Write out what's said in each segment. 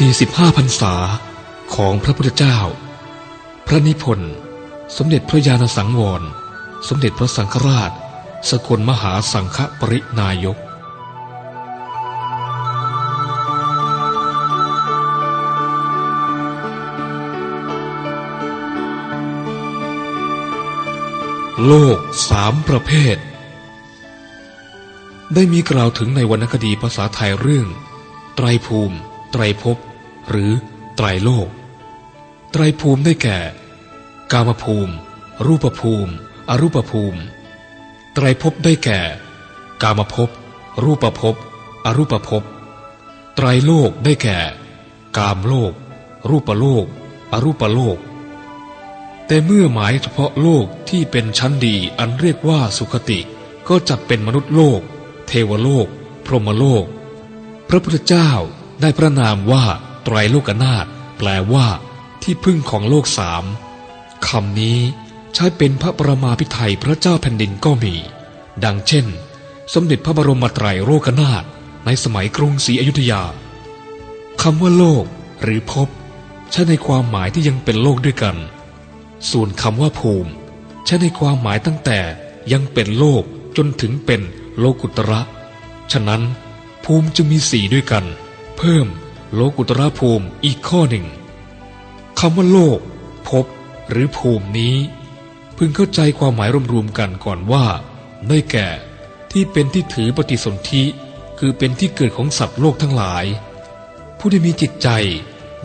45พรรษาของพระพุทธเจ้า พระนิพนธ์ สมเด็จพระญาณสังวร สมเด็จพระสังฆราช สกลมหาสังฆปรินายกโลกสามประเภท ได้มีกล่าวถึงในวรรณคดีภาษาไทยเรื่อง ไตรภูมิ ไตรภพหรือไตรโลก ไตรภูมิได้แก่ กามภูมิ รูปภูมิ อรูปภูมิ ไตรภพได้แก่ กามภพรูปภพอรูปภพไตรโลกได้แก่ กามโลก รูปโลก อรูปโลก แต่เมื่อหมายเฉพาะโลกที่เป็นชั้นดีอันเรียกว่าสุคติก็จัดเป็นมนุษย์โลก เทวโลก พรหมโลก พระพุทธเจ้า ได้พระนามว่าไตรโลกนาถแปลว่า ที่พึ่งของโลกสามคำนี้ใช้เป็นพระประมาพิไทยพระเจ้าแผ่นดินก็มี ดังเช่น สมเด็จพระบรมไตรโลกนาถในสมัยกรุงศรีอยุธยาคำว่าโลกหรือภพใช้ในความหมายที่ยังเป็นโลกด้วยกัน ส่วนคำว่าภูมิ ใช้ในความหมายตั้งแต่ยังเป็นโลกจนถึงเป็นโลกุตระ ฉะนั้นภูมิจึงมีสี่ด้วยกัน เพิ่มโลกุตระภูมิอีกข้อหนึ่งคำว่าโลก ภพหรือภูมินี้ พึงเข้าใจความหมายรวมๆกันก่อนว่าได้แก่ที่เป็นที่ถือปฏิสนธิคือเป็นที่เกิดของสัตว์โลกทั้งหลาย ผู้ที่มีจิตใจ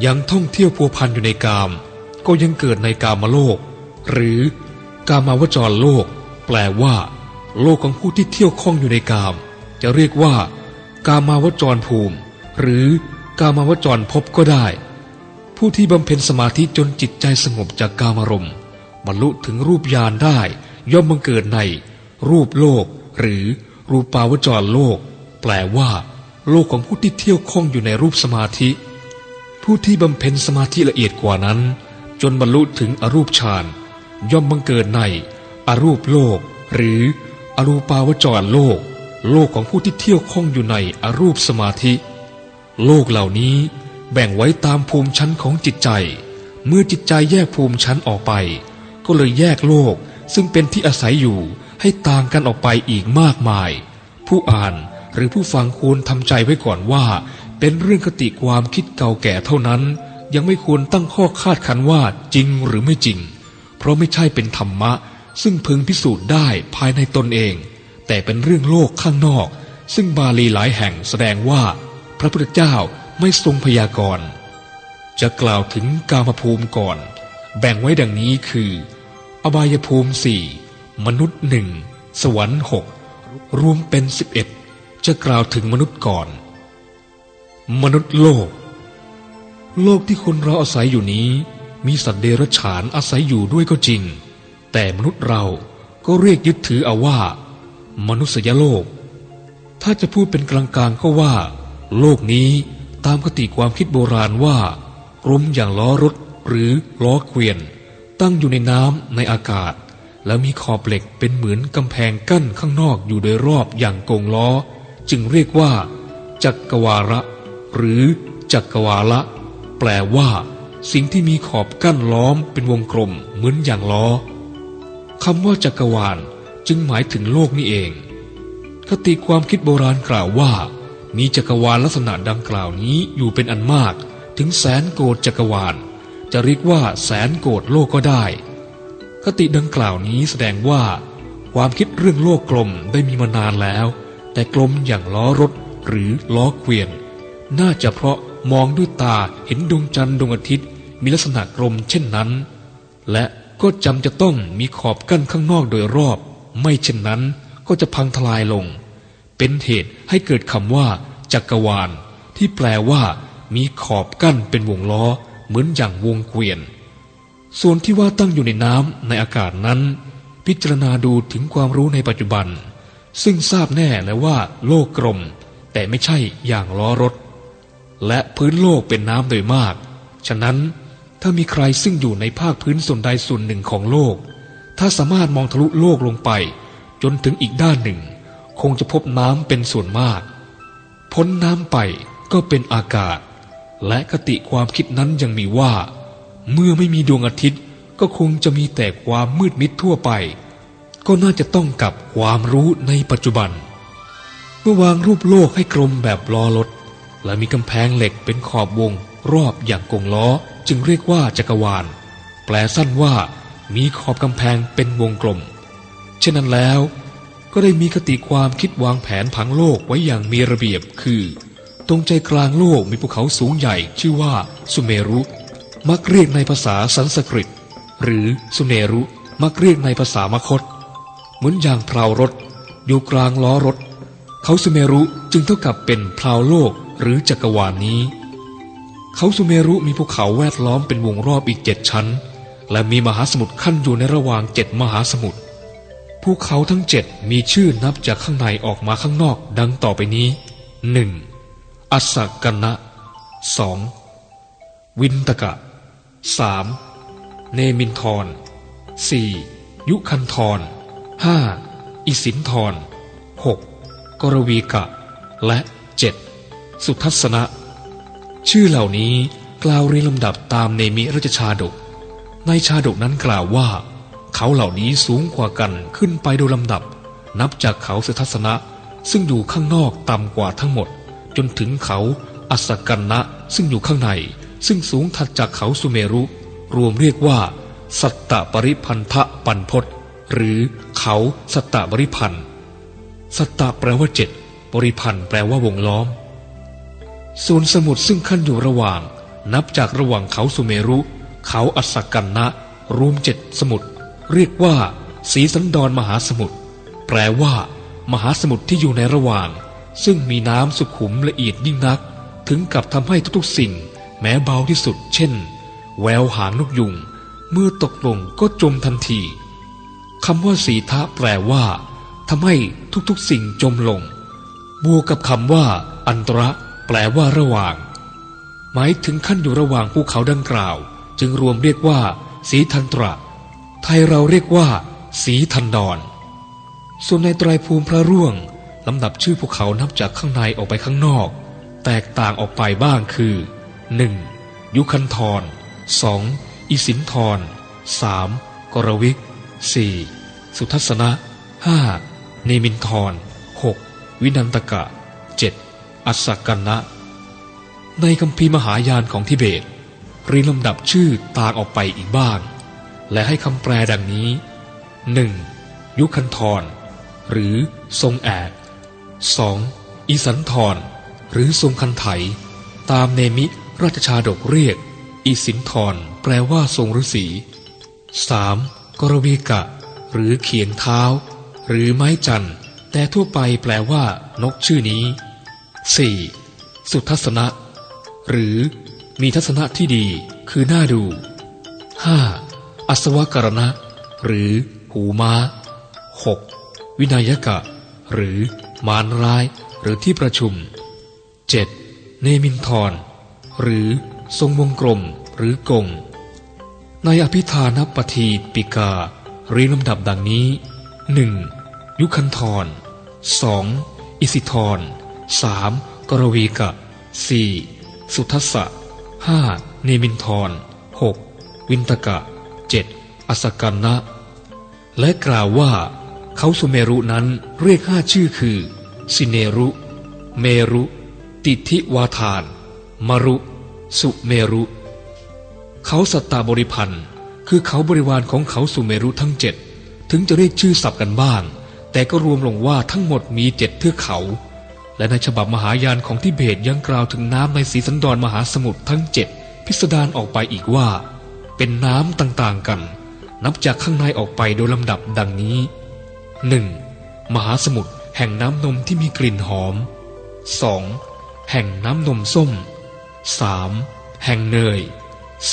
ยังท่องเที่ยวพัวพันอยู่ในกาม ก็ยังเกิดในกามโลก หรือกามาวจรโลก แปลว่า โลกของผู้ที่เที่ยวข้องอยู่ในกาม จะเรียกว่า กามาวจรภูมิ หรือกามาวจรภพก็ได้ ผู้ที่บำเพ็ญสมาธิจนจิตใจสงบจากกามารมณ์บรรลุถึงรูปญาณได้ ย่อมบังเกิดใน รูปโลก หรือรูปาวจรโลก แปลว่า โลกของผู้ที่เที่ยวข้องอยู่ในรูปสมาธิ ผู้ที่บำเพ็ญสมาธิละเอียดกว่านั้น จนบรรลุถึงอรูปฌานย่อมบังเกิดใน อรูปโลก หรือ อรูปาวจรโลก โลกของผู้ที่เที่ยวข้องอยู่ในอรูปสมาธิ โลกเหล่านี้แบ่งไว้ตามภูมิชั้นของจิตใจ เมื่อจิตใจแยกภูมิชั้นออกไป ก็เลยแยกโลกซึ่งเป็นที่อาศัยอยู่ให้ต่างกันออกไปอีกมากมาย ผู้อ่านหรือผู้ฟังควรทำใจไว้ก่อนว่า เป็นเรื่องคติความคิดเก่าแก่เท่านั้น ยังไม่ควรตั้งข้อคาดคันว่าจริงหรือไม่จริง เพราะไม่ใช่เป็นธรรมะ ซึ่งพึงพิสูจน์ได้ภายในตนเอง แต่เป็นเรื่องโลกข้างนอก ซึ่งบาลีหลายแห่งแสดงว่า พระพุทธเจ้าไม่ทรงพยากรณ์จะกล่าวถึงกามภูมิก่อน แบ่งไว้ดังนี้คือ อบายภูมิสี่มนุษย์หนึ่งสวรรค์หกรวมเป็นสิบเอ็ดจะกล่าวถึงมนุษย์ก่อน มนุษย์โลก โลกที่คนเราอาศัยอยู่นี้ มีสัตว์เดรัจฉานอาศัยอยู่ด้วยก็จริง แต่มนุษย์เราก็เรียกยึดถือเอาว่า มนุษยโลก ถ้าจะพูดเป็นกลางๆก็ว่า โลกนี้ตามคติความคิดโบราณว่ากลมอย่างล้อรถหรือล้อเกวียน ตั้งอยู่ในน้ำในอากาศ แล้วมีขอบเหล็กเป็นเหมือนกำแพงกั้นข้างนอกอยู่โดยรอบอย่างกงล้อ จึงเรียกว่า จักรวาระ หรือจักรวาละ แปลว่า สิ่งที่มีขอบกั้นล้อมเป็นวงกลมเหมือนอย่างล้อคำว่าจักรวาลจึงหมายถึงโลกนี่เอง คติความคิดโบราณกล่าวว่า มีจักรวาลลักษณะดังกล่าวนี้อยู่เป็นอันมาก ถึงแสนโกดจักรวาล จะเรียกว่าแสนโกดโลกก็ได้ คติดังกล่าวนี้แสดงว่า ความคิดเรื่องโลกกลมได้มีมานานแล้ว แต่กลมอย่างล้อรถหรือล้อเกวียน น่าจะเพราะมองด้วยตาเห็นดวงจันทร์ดวงอาทิตย์ มีลักษณะกลมเช่นนั้น และก็จำจะต้องมีขอบกั้นข้างนอกโดยรอบ ไม่เช่นนั้นก็จะพังทลายลง เป็นเหตุให้เกิดคำว่า จักรวาล ที่แปลว่า มีขอบกั้นเป็นวงล้อ เหมือนอย่างวงเกวียน ส่วนที่ว่าตั้งอยู่ในน้ำในอากาศนั้น พิจารณาดูถึงความรู้ในปัจจุบัน ซึ่งทราบแน่แล้วว่า โลกกลม แต่ไม่ใช่อย่างล้อรถ และพื้นโลกเป็นน้ำโดยมาก ฉะนั้นถ้ามีใครซึ่งอยู่ในภาคพื้นส่วนใดส่วนหนึ่งของโลก ถ้าสามารถมองทะลุโลกลงไป จนถึงอีกด้านหนึ่ง คงจะพบน้ำเป็นส่วนมาก พ้นน้ำไปก็เป็นอากาศ และคติความคิดนั้นยังมีว่า เมื่อไม่มีดวงอาทิตย์ก็คงจะมีแต่ความมืดมิดทั่วไป ก็น่าจะต้องกับความรู้ในปัจจุบัน เมื่อวางรูปโลกให้กลมแบบล้อรถ และมีกำแพงเหล็กเป็นขอบวง รอบอย่างกงล้อจึงเรียกว่าจักรวาล แปลสั้นว่ามีขอบกำแพงเป็นวงกลม เช่นนั้นแล้ว ก็ได้มีคติความคิดวางแผนผังโลกไว้อย่างมีระเบียบคือ ตรงใจกลางโลกมีภูเขาสูงใหญ่ชื่อว่าสุเมรุ มักเรียกในภาษาสันสกฤต หรือสุเนรุมักเรียกในภาษามคต เหมือนอย่างพลาวรถ อยู่กลางล้อรถ เขาสุเมรุจึงเท่ากับเป็นพลาวโลกหรือจักรวาลนนี้ เขาสุเมรุมีภูเขาแวดล้อมเป็นวงรอบอีกเจ็ดชั้น และมีมหาสมุทรขั้นอยู่ในระหว่างเจ็ดมหาสมุทร ภูเขาทั้งเจ็ดมีชื่อนับจากข้างในออกมาข้างนอกดังต่อไปนี้หนึ่งอัสกันนะสองวินตกะสามเนมินทรสี่ยุคันทรห้าอิสินทรหกกรวีกะ และเจ็ดสุทัศนะ ชื่อเหล่านี้กล่าวเรียงลำดับตามเนมิราชชาดก ในชาดกนั้นกล่าวว่า เขาเหล่านี้สูงกว่ากันขึ้นไปโดยลำดับ นับจากเขาสุทัศนะ ซึ่งอยู่ข้างนอกต่ำกว่าทั้งหมด จนถึงเขาอัสสกันนะซึ่งอยู่ข้างใน ซึ่งสูงถัดจากเขาสุเมรุ รวมเรียกว่า สัตตปริพันธะปันพศหรือเขาสัตตบริพันธ์สัตตแปลว่าเจ็ดบริพันธ์แปลว่าวงล้อมส่วนสมุทรซึ่งขั้นอยู่ระหว่าง นับจากระหว่างเขาสุเมรุ เขาอัสสกันนะ รวมเจ็ดสมุทร เรียกว่า สีสันดรมหาสมุทรแปลว่า มหาสมุทรที่อยู่ในระหว่าง ซึ่งมีน้ำสุขุมละเอียดยิ่งนัก ถึงกับทำให้ทุกๆสิ่ง แม้เบาที่สุด เช่น แววหางนกยุง เมื่อตกลงก็จมทันทีคำว่าสีทะแปลว่าทำให้ทุกๆสิ่งจมลง บวกกับคำว่า อันตระ แปลว่าระหว่าง หมายถึงขั้นอยู่ระหว่างภูเขาดังกล่าว จึงรวมเรียกว่า สีทันตระ ไทยเราเรียกว่า สีทันดอน ส่วนในไตรภูมิพระร่วงลำดับชื่อภูเขานับจากข้างในออกไปข้างนอก แตกต่างออกไปบ้างคือ 1. ยุคันธร 2. อิสินธร 3. กรวิก 4. สุทัศนะ 5. เนมินทร 6. วินันตกะ 7. อัสสกันนะ ในคำพีร์มหายานของทิเบตเรียงลำดับชื่อต่างออกไปอีกบ้าง และให้คำแปลดังนี้ 1. ยุคันธรหรือทรงแอก 2. อีสันธรหรือทรงคันไถ ตามเนมิราชชาดกเรียกอีสินธรแปลว่าทรงฤาษี 3. กรวีกะ หรือเขียนเท้า หรือไม้จันทร์แต่ทั่วไปแปลว่านกชื่อนี้ 4. สุทัศนะ หรือมีทัศนะที่ดีคือน่าดู 5. อัศวกรณะ หรือหูม้า 6. วินัยกะ หรือมารร้าย หรือที่ประชุม 7. เนมินทร หรือทรงวงกลมหรือกง ในอภิธานปทีปิกาเรียงลำดับดังนี้ 1. ยุคันธร 2. อิสิธร 3. กรวีกะ 4. สุทัสสะ 5. เนมินทร 6. วินตกะ อสกันนะ และกล่าวว่าเขาสุเมรุนั้นเรียกห้าชื่อคือ สิเนรุ เมรุ ติทิวาทาน มรุ สุเมรุ เขาสัตตาบริพันธ์คือเขาบริวารของเขาสุเมรุทั้งเจ็ดถึงจะเรียกชื่อสับกันบ้าง แต่ก็รวมลงว่าทั้งหมดมีเจ็ดเทือกเขา และในฉบับมหายานของทิเบตยังกล่าวถึงน้ำในสีสันดรมหาสมุทรทั้งเจ็ดพิสดารออกไปอีกว่า เป็นน้ำต่างๆกัน นับจากข้างในออกไปโดยลำดับดังนี้ 1. มหาสมุทรแห่งน้ำนมที่มีกลิ่นหอม 2. แห่งน้ำนมส้ม 3. แห่งเนย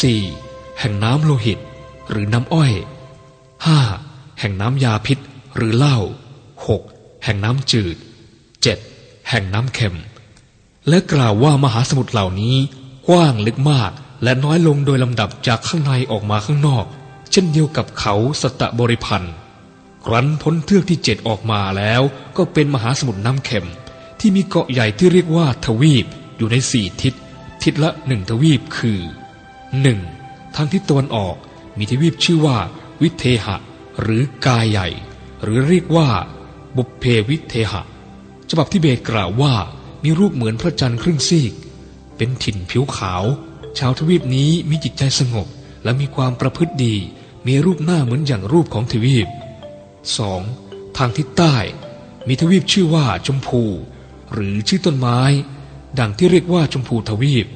4. แห่งน้ำโลหิต หรือน้ำอ้อย 5. แห่งน้ำยาพิษหรือเหล้า 6. แห่งน้ำจืด 7. แห่งน้ำเค็ม และกล่าวว่ามหาสมุทรเหล่านี้กว้างลึกมากและน้อยลงโดยลำดับจากข้างในออกมาข้างนอก เช่นเดียวกับเขาสตะบริพันธ์ครั้นพ้นเทือกที่เจ็ดออกมาแล้ว ก็เป็นมหาสมุทรน้ำเค็ม ที่มีเกาะใหญ่ที่เรียกว่าทวีปอยู่ในสี่ทิศ ทิศละหนึ่งทวีปคือ 1. ทางทิศตะวันออกมีทวีปชื่อว่า วิเทหะ หรือกายใหญ่ หรือเรียกว่า บุพเพวิเทหะ ฉบับที่เบตกล่าวว่ามีรูปเหมือนพระจันทร์ครึ่งซีก เป็นถิ่นผิวขาว ชาวทวีปนี้มีจิตใจสงบและมีความประพฤติดี มีรูปหน้าเหมือนอย่างรูปของทวีป 2. ทางทิศใต้ มีทวีปชื่อว่าชมพู หรือชื่อต้นไม้ ดังที่เรียกว่าชมพูทวีป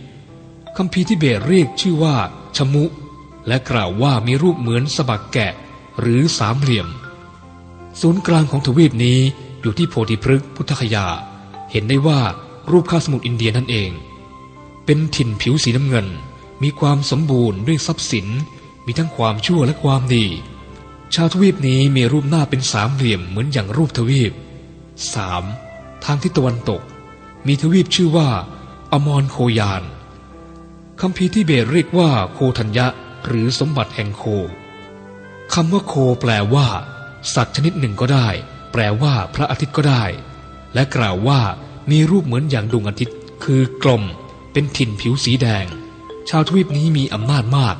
คัมภีทิเบตเรียกชื่อว่าชมุ และกล่าวว่ามีรูปเหมือนสะบักแกะ หรือสามเหลี่ยม ศูนย์กลางของทวีปนี้อยู่ที่โพธิพฤกษ์พุทธคยา เห็นได้ว่ารูปข้าสมุทรอินเดียนั่นเอง เป็นถิ่นผิวสีน้ำเงิน มีความสมบูรณ์ด้วยทรัพย์สิน มีทั้งความชั่วและความดี ชาวทวีปนี้มีรูปหน้าเป็นสามเหลี่ยมเหมือนอย่างรูปทวีป 3. ทางทิศตะวันตก มีทวีปชื่อว่า อมรโคยานคำพีที่เบตเรียกว่าโคทัญญะ หรือสมบัติแห่งโคคำว่าโคแปลว่า สัตว์ชนิดหนึ่งก็ได้ แปลว่าพระอาทิตย์ก็ได้ และกล่าวว่ามีรูปเหมือนอย่างดวงอาทิตย์ คือกลม เป็นถิ่นผิวสีแดง ชาวทวีปนี้มีอำนาจมาก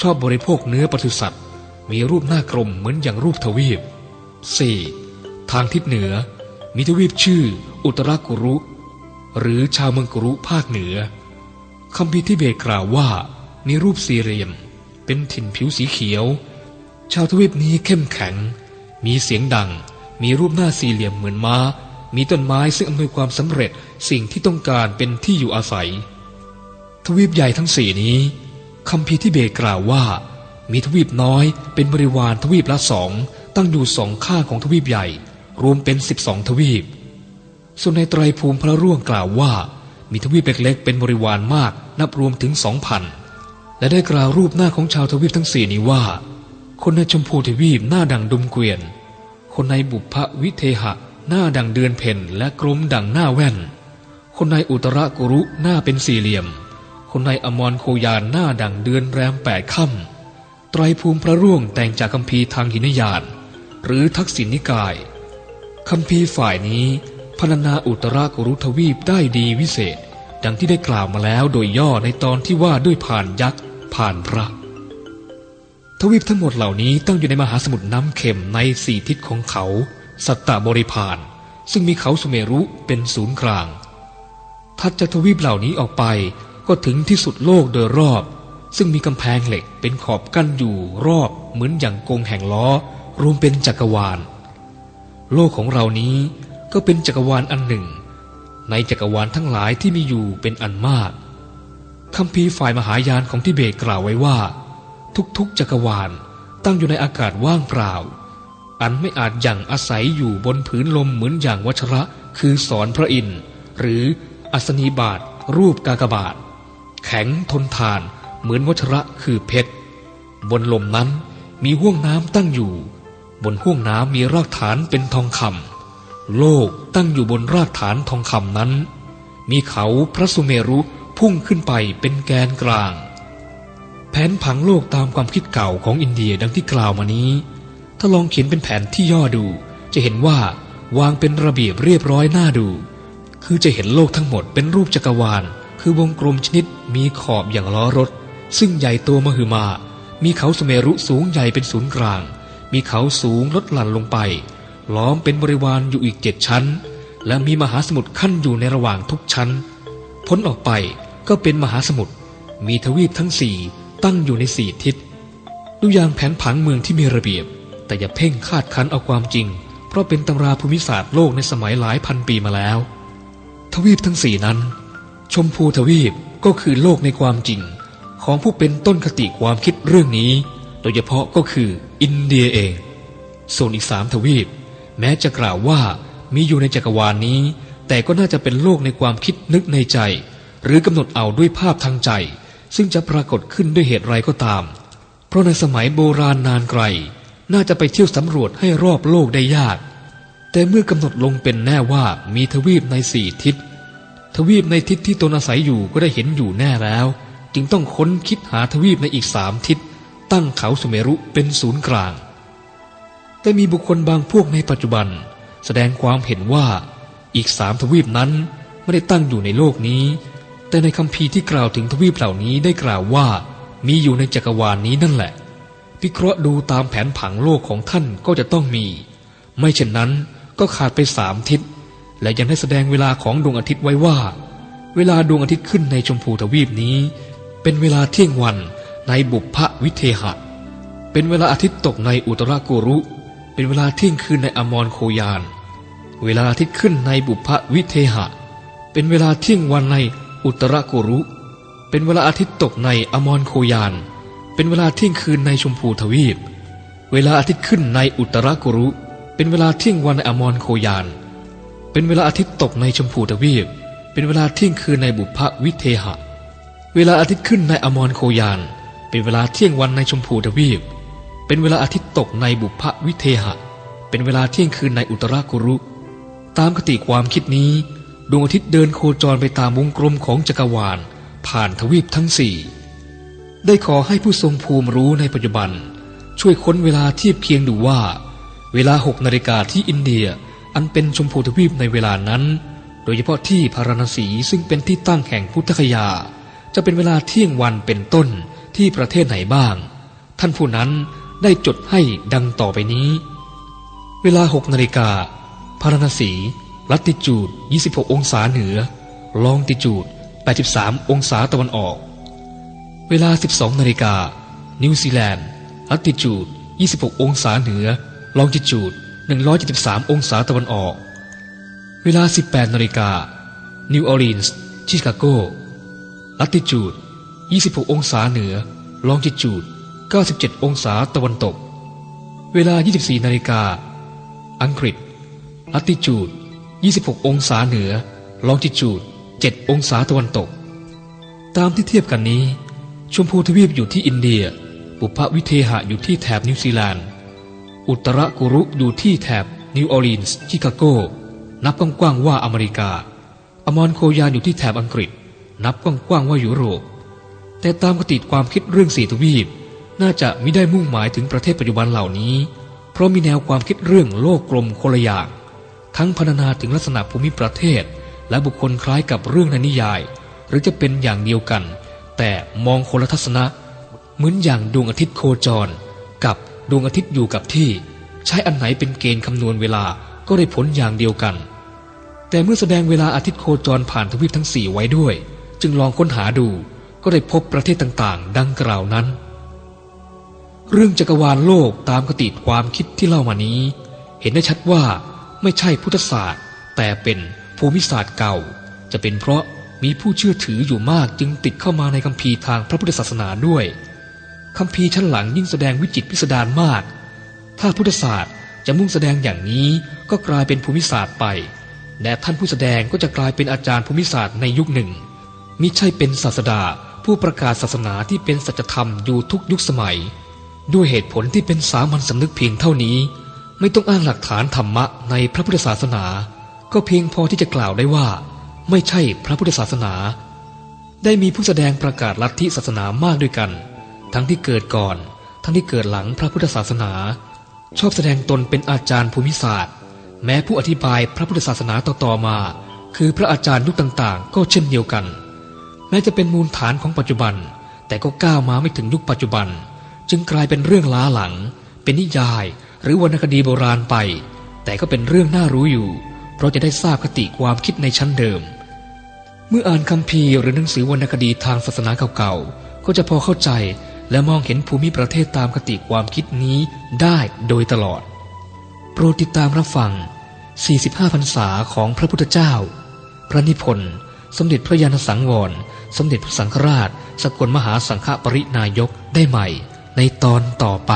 ชอบบริโภคเนื้อปศุสัตว์ มีรูปหน้ากลมเหมือนอย่างรูปทวีป 4. ทางทิศเหนือ มีทวีปชื่อ อุตรากุรุ หรือชาวเมืองกุรุภาคเหนือคำพีที่เบตกล่าวว่ามีรูปสี่เหลี่ยม เป็นถิ่นผิวสีเขียว ชาวทวีปนี้เข้มแข็ง มีเสียงดัง มีรูปหน้าสี่เหลี่ยมเหมือนม้า มีต้นไม้ซึ่งอำนวยความสำเร็จสิ่งที่ต้องการเป็นที่อยู่อาศัย ทวีปใหญ่ทั้งสี่นี้ คำพีที่เบตกล่าวว่า มีทวีปน้อยเป็นบริวารทวีปละสองตั้งอยู่สองข้างของทวีปใหญ่ รวมเป็นสิบสองทวีป ส่วนในไตรภูมิพระร่วงกล่าวว่า มีทวีปเล็กๆเป็นบริวารมากนับรวมถึงสองพันและได้กล่าวรูปหน้าของชาวทวีปทั้งสี่นี้ว่า คนในชมพูทวีปหน้าดังดุมเกวียน คนในบุพวิเทหะหน้าดังเดือนเพ่นและกลมดังหน้าแว่น คนในอุตรกุรุหน้าเป็นสี่เหลี่ยม คนในอมรโคยานหน้าดังเดือนแรมแปดค่ำไตรภูมิพระร่วงแต่งจากคัมภีทางหินยาน หรือทักษิณนิกายคัมภีฝ่ายนี้พรรณนาอุตรากุรุทวีปได้ดีวิเศษ ดังที่ได้กล่าวมาแล้วโดยย่อในตอนที่ว่าด้วยผ่านยักษ์ผ่านพระ ทวีปทั้งหมดเหล่านี้ตั้งอยู่ในมหาสมุทรน้ำเค็มในสี่ทิศของเขา สัตตบริพานซึ่งมีเขาสุเมรุเป็นศูนย์กลางทัดจากทวีปเหล่านี้ออกไป ก็ถึงที่สุดโลกโดยรอบ ซึ่งมีกำแพงเหล็กเป็นขอบกั้นอยู่รอบเหมือนอย่างกงแห่งล้อ รวมเป็นจักรวาล โลกของเรานี้ก็เป็นจักรวาลอันหนึ่ง ในจักรวาลทั้งหลายที่มีอยู่เป็นอันมากคำพีฝ่ายมหายานของทิเบตกล่าวไว้ว่า ทุกๆจักรวาลตั้งอยู่ในอากาศว่างเปล่า อันไม่อาจอย่างอาศัยอยู่บนผืนลมเหมือนอย่างวัชระคือสอนพระอินทร์หรืออัศนีบาทรูปกากบาท แข็งทนทานเหมือนวัชระคือเพชร บนลมนั้นมีห้วงน้ำตั้งอยู่ บนห้วงน้ำมีรากฐานเป็นทองคำโลกตั้งอยู่บนรากฐานทองคำนั้น มีเขาพระสุเมรุพุ่งขึ้นไปเป็นแกนกลาง แผนผังโลกตามความคิดเก่าของอินเดียดังที่กล่าวมานี้ ถ้าลองเขียนเป็นแผนที่ย่อดู จะเห็นว่าวางเป็นระเบียบเรียบร้อยน่าดู คือจะเห็นโลกทั้งหมดเป็นรูปจักรวาล คือวงกลมชนิดมีขอบอย่างล้อรถ ซึ่งใหญ่โตมหึมา มีเขาสมรุสูงใหญ่เป็นศูนย์กลาง มีเขาสูงลดหลั่นลงไป ล้อมเป็นบริวารอยู่อีกเจ็ดชั้น และมีมหาสมุทรขั้นอยู่ในระหว่างทุกชั้น พ้นออกไปก็เป็นมหาสมุทรมีทวีปทั้งสี่ตั้งอยู่ในสี่ทิศดูอย่างแผนผังเมืองที่มีระเบียบ แต่อย่าเพ่งคาดคันเอาความจริง เพราะเป็นตำราภูมิศาสตร์โลกในสมัยหลายพันปีมาแล้ว ทวีปทั้งสี่นั้น ชมพูทวีปก็คือโลกในความจริง ของผู้เป็นต้นคติความคิดเรื่องนี้ โดยเฉพาะก็คืออินเดียเอง ส่วนอีกสามทวีป แม้จะกล่าวว่ามีอยู่ในจักรวาลนนี้ แต่ก็น่าจะเป็นโลกในความคิดนึกในใจ หรือกำหนดเอาด้วยภาพทางใจ ซึ่งจะปรากฏขึ้นด้วยเหตุไรก็ตาม เพราะในสมัยโบราณนานไกล น่าจะไปเที่ยวสำรวจให้รอบโลกได้ยาก แต่เมื่อกำหนดลงเป็นแน่ว่ามีทวีปในสี่ทิศ ทวีปในทิศที่ตนอาศัยอยู่ก็ได้เห็นอยู่แน่แล้ว จึงต้องค้นคิดหาทวีปในอีกสามทิศ ตั้งเขาสุเมรุเป็นศูนย์กลาง แต่มีบุคคลบางพวกในปัจจุบัน แสดงความเห็นว่าอีกสามทวีปนั้นไม่ได้ตั้งอยู่ในโลกนี้ แต่ในคำพีที่กล่าวถึงทวีปเหล่านี้ได้กล่าวว่า มีอยู่ในจักรวาลนนี้นั่นแหละวิเคราะห์ดูตามแผนผังโลกของท่านก็จะต้องมี ไม่เช่นนั้นก็ขาดไปสามทิศ และยังได้แสดงเวลาของดวงอาทิตย์ไว้ว่า เวลาดวงอาทิตย์ขึ้นในชมพูทวีปนี้ เป็นเวลาเที่ยงวันในบุพพวิเทหะ เป็นเวลาอาทิตย์ตกในอุตรากุรุ เป็นเวลาเที่ยงคืนในอมรโคยาน เวลาอาทิตย์ขึ้นในบุพพวิเทหะ เป็นเวลาเที่ยงวันในอุตรากุรุ เป็นเวลาอาทิตย์ตกในอมรโคยาน เป็นเวลาเที่ยงคืนในชมพูทวีป เวลาอาทิตย์ขึ้นในอุตรากุรุ เป็นเวลาเที่ยงวันในอมรโคยาน เป็นเวลาอาทิตย์ตกในชมพูทวีป เป็นเวลาเที่ยงคืนในบุพพวิเทหะ เวลาอาทิตย์ขึ้นในอมรโคยาน เป็นเวลาเที่ยงวันในชมพูทวีป เป็นเวลาอาทิตย์ตกในบุพพวิเทหะ เป็นเวลาเที่ยงคืนในอุตรากุรุ ตามคติความคิดนี้ ดวงอาทิตย์เดินโคจรไปตามวงกลมของจักรวาล ผ่านทวีปทั้งสี่ ได้ขอให้ผู้ทรงภูมิรู้ในปัจจุบัน ช่วยค้นเวลาเทียบเคียงดูว่า เวลาหกนาฬิกาที่อินเดีย อันเป็นชมพูทวีปในเวลานั้น โดยเฉพาะที่พาราณสีซึ่งเป็นที่ตั้งแห่งพุทธคยา จะเป็นเวลาเที่ยงวันเป็นต้นที่ประเทศไหนบ้าง ท่านผู้นั้นได้จดให้ดังต่อไปนี้ เวลาหกนาฬิกาพาราณสีลัติจูด 26 องศาเหนือ ลองติจูด 83 องศาตะวันออก เวลา 12 นาฬิกา นิวซีแลนด์ ลัติจูด 26 องศาเหนือ ลองติจูด 173 องศาตะวันออก เวลา 18 นาฬิกา นิวออร์ลีนส์ชิคาโก ลัติจูด 26 องศาเหนือ ลองติจูด 97 องศาตะวันตก เวลา 24 นาฬิกา อังกฤษ ลัติจูด 26 องศาเหนือ ลองจิจูด 7 องศาตะวันตก ตามที่เทียบกันนี้ ชมพูทวีปอยู่ที่อินเดียบุพวิเทหะอยู่ที่แถบนิวซีแลนด์ อุตรกุรุอยู่ที่แถบนิวออร์ลีนส์ชิคาโก นับกว้างๆว่าอเมริกา อมรโคยานอยู่ที่แถบอังกฤษ นับกว้างๆว่ายุโรป แต่ตามกติความคิดเรื่องสี่ทวีป น่าจะไม่ได้มุ่งหมายถึงประเทศปัจจุบันเหล่านี้ เพราะมีแนวความคิดเรื่องโลกกลมคนละอย่าง ทั้งพรรณนาถึงลักษณะภูมิประเทศ และบุคคลคล้ายกับเรื่องในนิยาย หรือจะเป็นอย่างเดียวกัน แต่มองคนละทัศนะ เหมือนอย่างดวงอาทิตย์โคจร กับ ดวงอาทิตย์อยู่กับที่ ใช้อันไหนเป็นเกณฑ์คำนวณเวลาก็ได้ผลอย่างเดียวกัน แต่เมื่อแสดงเวลาอาทิตย์โคจรผ่านทวีปทั้งสี่ไว้ด้วย จึงลองค้นหาดูก็ได้พบประเทศต่างๆ ดังกล่าวนั้น เรื่องจักรวาลโลกตามคติความคิดที่เล่ามานี้ เห็นได้ชัดว่าไม่ใช่พุทธศาสตร์ แต่เป็นภูมิศาสตร์เก่า จะเป็นเพราะมีผู้เชื่อถืออยู่มากจึงติดเข้ามาในคัมภีร์ทางพระพุทธศาสนาด้วย คัมภีชั้นหลังยิ่งแสดงวิจิตพิสดารมาก ถ้าพุทธศาสตร์จะมุ่งแสดงอย่างนี้ก็กลายเป็นภูมิศาสตร์ไป และท่านผู้แสดงก็จะกลายเป็นอาจารย์ภูมิศาสตร์ในยุคหนึ่ง มิใช่เป็นศาสดาผู้ประกาศศาสนาที่เป็นสัจธรรมอยู่ทุกยุคสมัย ด้วยเหตุผลที่เป็นสามัญสำนึกเพียงเท่านี้ ไม่ต้องอ้างหลักฐานธรรมะในพระพุทธศาสนา ก็เพียงพอที่จะกล่าวได้ว่า ไม่ใช่พระพุทธศาสนา ได้มีผู้แสดงประกาศลัทธิศาสนามากด้วยกัน ทั้งที่เกิดก่อน ทั้งที่เกิดหลังพระพุทธศาสนา ชอบแสดงตนเป็นอาจารย์ภูมิศาสตร์ แม้ผู้อธิบายพระพุทธศาสนาต่อๆมา คือพระอาจารย์ยุคต่างๆ ก็เช่นเดียวกัน แม้จะเป็นมูลฐานของปัจจุบัน แต่ก็ก้าวมาไม่ถึงยุคปัจจุบัน จึงกลายเป็นเรื่องล้าหลัง เป็นนิยาย หรือวรรณคดีโบราณไป แต่ก็เป็นเรื่องน่ารู้อยู่ เพราะจะได้ทราบคติความคิดในชั้นเดิมเมื่ออ่านคัมภีร์หรือหนังสือวรรณคดีทางศาสนาเก่าๆ ก็จะพอเข้าใจ และมองเห็นภูมิประเทศตามคติความคิดนี้ได้โดยตลอด โปรดติดตามรับฟัง 45 พรรษาของพระพุทธเจ้า พระนิพนธ์ สมเด็จพระยาณสังวร สมเด็จพระสังฆราช สกลมหาสังฆปรินายกได้ใหม่ ในตอนต่อไป